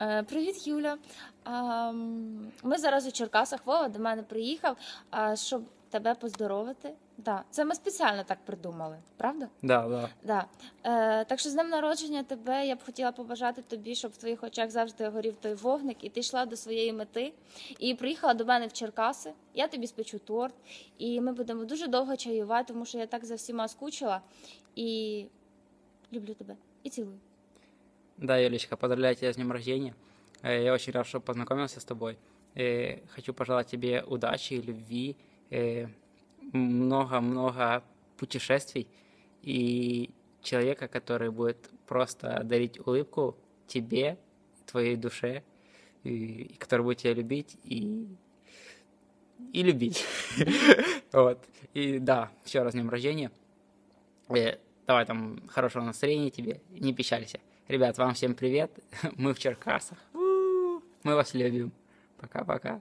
Е, Привіт, Юля. Ми зараз у Черкасах. Вова до мене приїхав, щоб тебе поздоровити. Да. Це ми спеціально так придумали, правда? Да, да. Да. Е, так що з днем народження тебе я б хотіла побажати тобі, щоб в твоїх очах завжди горів той вогник, і ти йшла до своєї мети. І приїхала до мене в Черкаси. Я тобі спечу торт, і ми будемо дуже довго чаювати, тому що я так за всіма скучила. І люблю тебе і цілую. Да, Юлечка, поздравляю тебя с днем рождения. Э, Я очень рад, что познакомился с тобой. Э, Хочу пожелать тебе удачи, любви, э, много-много путешествий и человека, который будет просто дарить улыбку тебе, твоей душе, и который будет тебя любить и и любить. Вот. И да, еще раз днем рождения. Давай там хорошего настроения тебе, не печалься. Ребят, вам всем привет. Мы в Черкасах. Мы вас любим. Пока-пока.